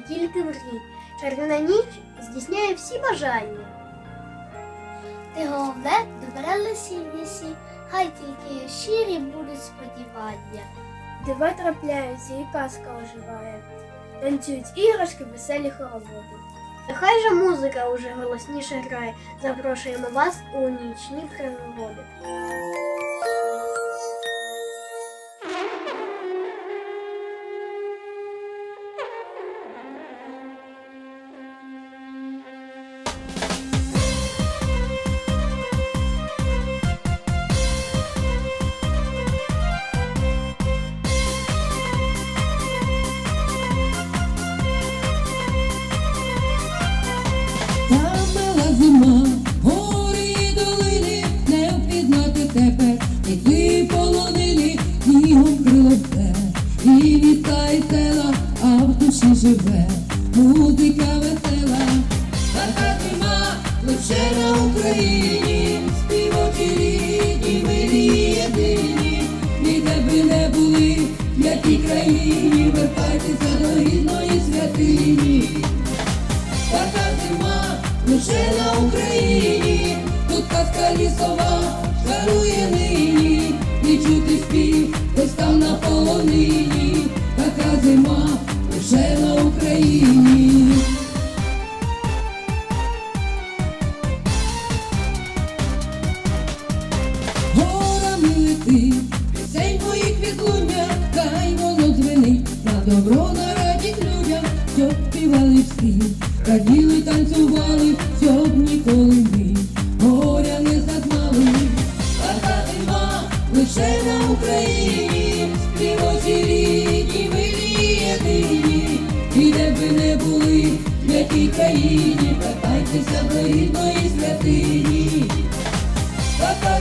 ти тільки мрій. Чарівна ніч здійсняє всі бажання. Ти головне, добре лисі хай тільки щирі будуть сподівання. Дива трапляються і казка оживає. Танцюють іграшки, веселі хороводи. Нехай же музика уже голосніше грає. Запрошуємо вас у нічні пригоди. Тебе, і ти полонини, снігом крило все, і вітай тела, а в душі живе, музика весела, така нема лише на Україні,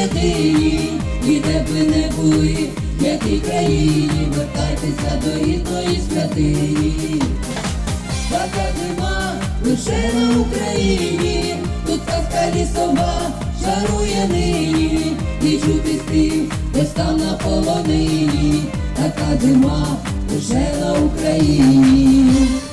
Єдині, і де не були, в якій країні, вертайтеся до рідної святині. Така зима лише на Україні, тут казка лісова шарує нині, і чути спів десь там на полонині, така зима лише на Україні.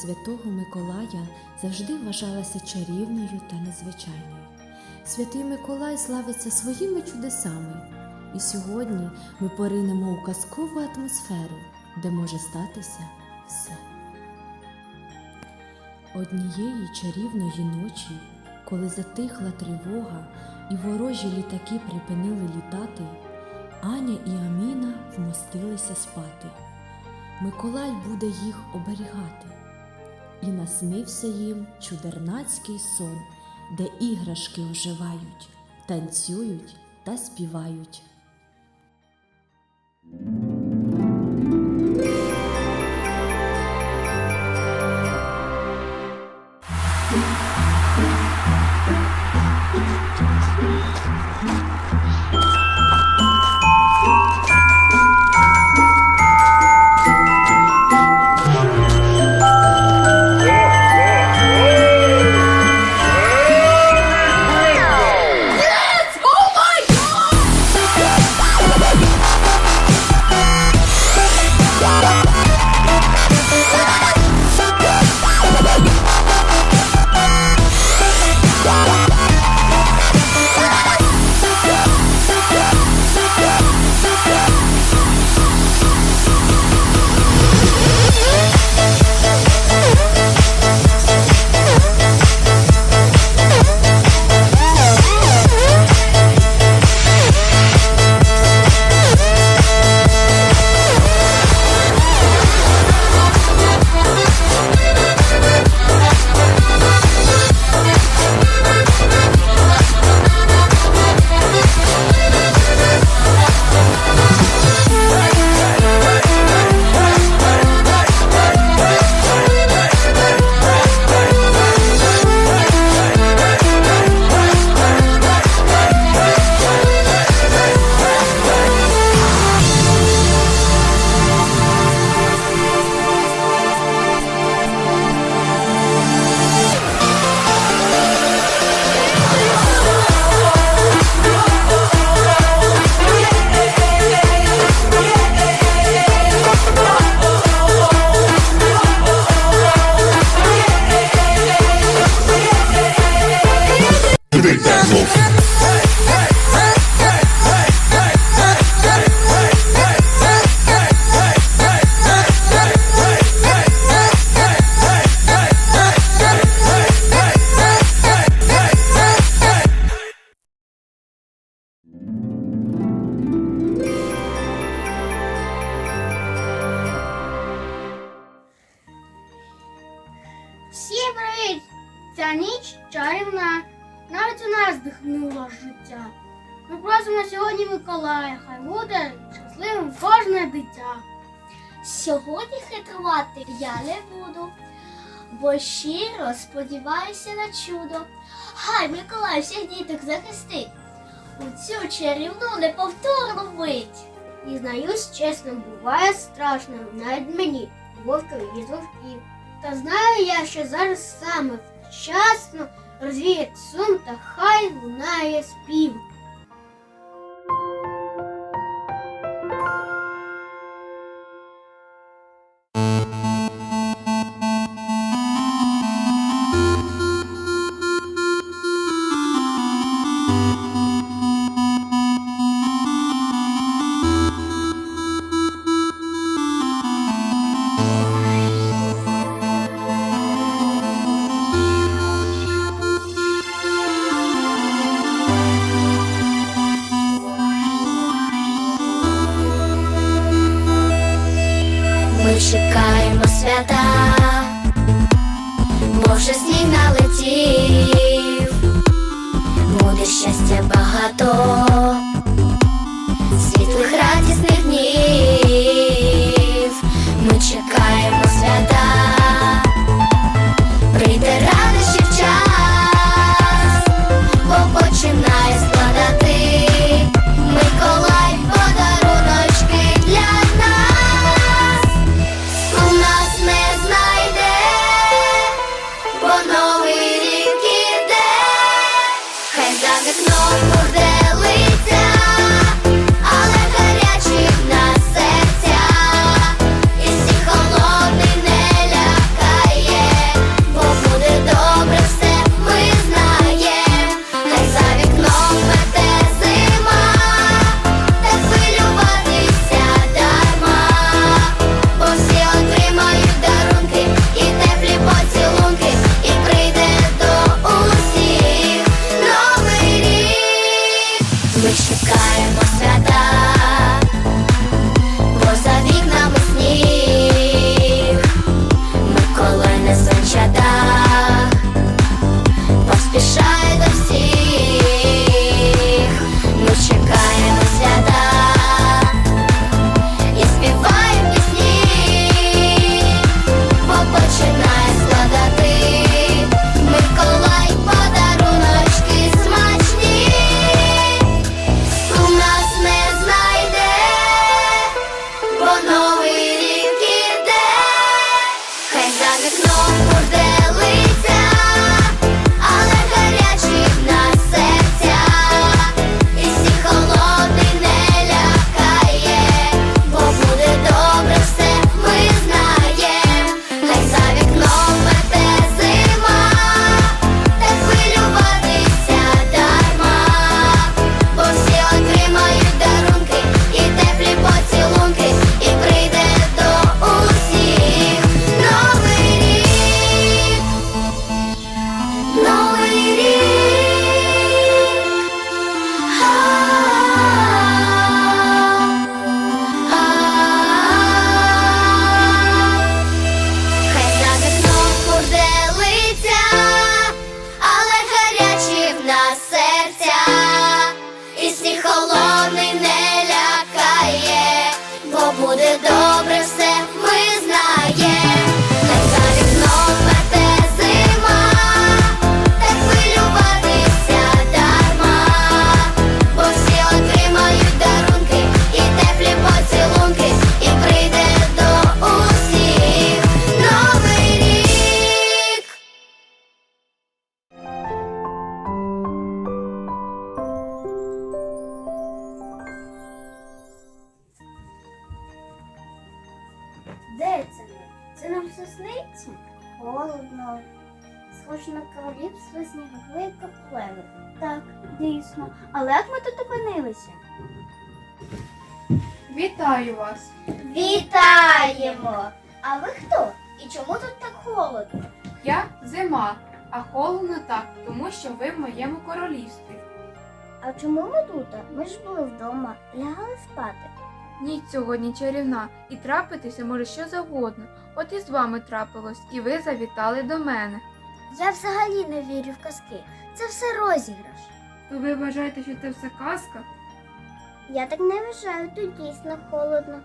Святого Миколая завжди вважалася чарівною та незвичайною. Святий Миколай славиться своїми чудесами, і сьогодні ми поринемо у казкову атмосферу, де може статися все. Однієї чарівної ночі, коли затихла тривога і ворожі літаки припинили літати, Аня і Аміна вмостилися спати. Миколай буде їх оберігати. І наснився їм чудернацький сон, де іграшки оживають, танцюють та співають. бо щиро сподіваюся на чудо. Хай Миколай всіх діток захистить у цю чарівну неповторну мить. І знаюсь, чесно, буває страшно навіть мені, вовка від вовків. Та знаю я, що зараз саме вчасно розвіять сум та хай лунає спів. проблеми. Так, дійсно. Але як ми тут опинилися? Вітаю вас! Вітаємо! А ви хто? І чому тут так холодно? Я зима, а холодно так, тому що ви в моєму королівстві. А чому ми тут? Ми ж були вдома, лягали спати. Ні, сьогодні чарівна, і трапитися може що завгодно. От і з вами трапилось, і ви завітали до мене. Я взагалі не вірю в казки. Це все розіграш. То ви вважаєте, що це все казка? Я так не вважаю, тут дійсно холодно.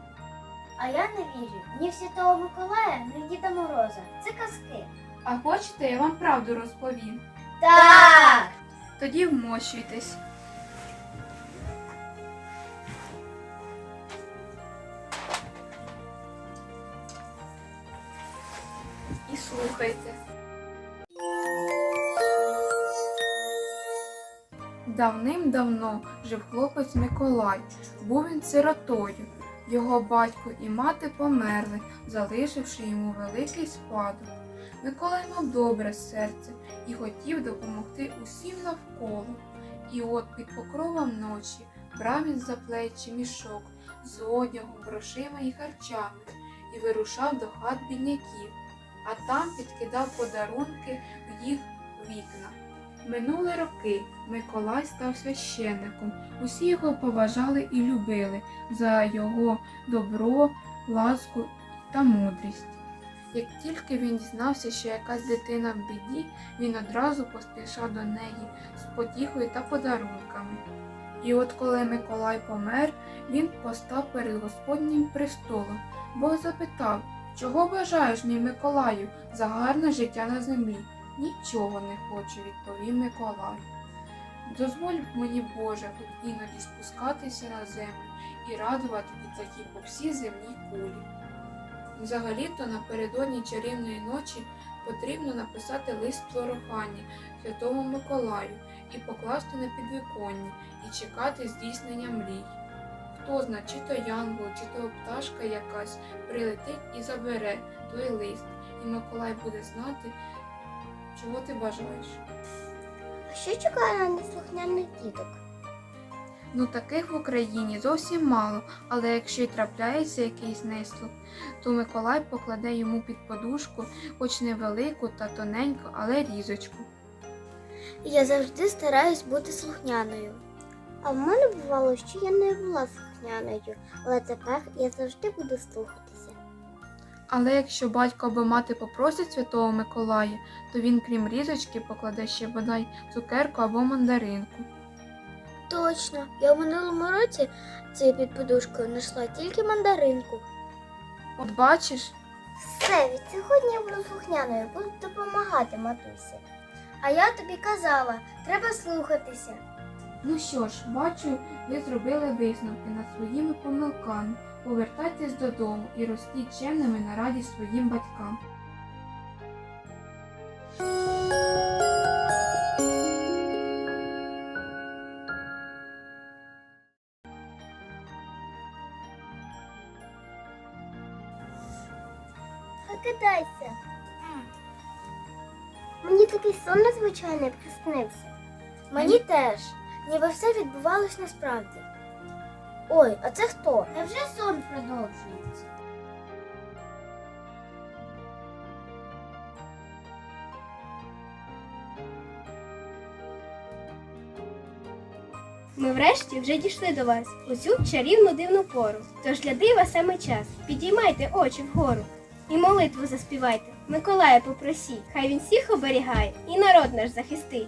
А я не вірю ні в Святого Миколая, ні в Діда Мороза. Це казки. А хочете, я вам правду розповім. Так! Тоді вмощуйтесь. І слухайте. Давним-давно жив хлопець Миколай. Був він сиротою. Його батько і мати померли, залишивши йому великий спадок. Миколай мав добре серце і хотів допомогти усім навколо. І от під покровом ночі брав він за плечі мішок з одягом, грошима і харчами і вирушав до хат бідняків, а там підкидав подарунки в їх вікна. Минули роки. Миколай став священником. Усі його поважали і любили за його добро, ласку та мудрість. Як тільки він дізнався, що якась дитина в біді, він одразу поспішав до неї з потіхою та подарунками. І от коли Миколай помер, він постав перед Господнім престолом. Бог запитав, чого бажаєш мій Миколаю за гарне життя на землі? Нічого не хочу, відповів Миколай. Дозволь мені, Боже, хоч іноді спускатися на землю і радувати дітей по всій земній кулі. Взагалі-то напередодні чарівної ночі потрібно написати лист прохання Святому Миколаю і покласти на підвіконня і чекати здійснення мрій. Хто зна, чи то янгол, чи то пташка якась прилетить і забере той лист, і Миколай буде знати, чого ти бажаєш. А що чекає на неслухняних діток? Ну таких в Україні зовсім мало, але якщо й трапляється якийсь неслух, то Миколай покладе йому під подушку хоч невелику та тоненьку, але різочку. Я завжди стараюсь бути слухняною. А в мене бувало, що я не була слухняною, але тепер я завжди буду слухатися. Але якщо батько або мати попросять святого Миколая, то він, крім різочки, покладе ще бодай цукерку або мандаринку. Точно, я в минулому році цією під подушкою знайшла тільки мандаринку. От бачиш, Все, від сьогодні я буду слухняною, буду допомагати матусі. А я тобі казала, треба слухатися. ну що ж, бачу, ви зробили висновки над своїми помилками. Повертайтесь додому і ростіть чемними на радість своїм батькам. Прокидайся. Мені такий сон незвичайний приснився. Мені теж, ніби все відбувалось насправді. Ой, а це хто? Невже сон продовжується? Ми врешті вже дійшли до вас у цю чарівну дивну пору. Тож для дива саме час. Підіймайте очі вгору і молитву заспівайте. Миколая попросіть, хай він всіх оберігає і народ наш захистить.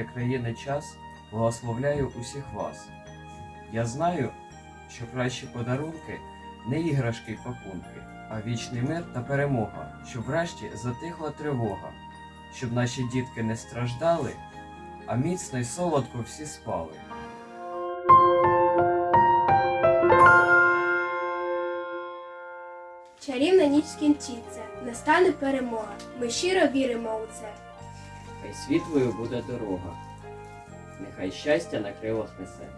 Для країни час благословляю усіх вас. Я знаю, що кращі подарунки не іграшки й пакунки, а вічний мир та перемога, щоб врешті затихла тривога, щоб наші дітки не страждали, а міцно й солодко всі спали. Чарівна ніч скінчиться, настане перемога. Ми щиро віримо у це. Світлою буде дорога, нехай щастя на крилах несе.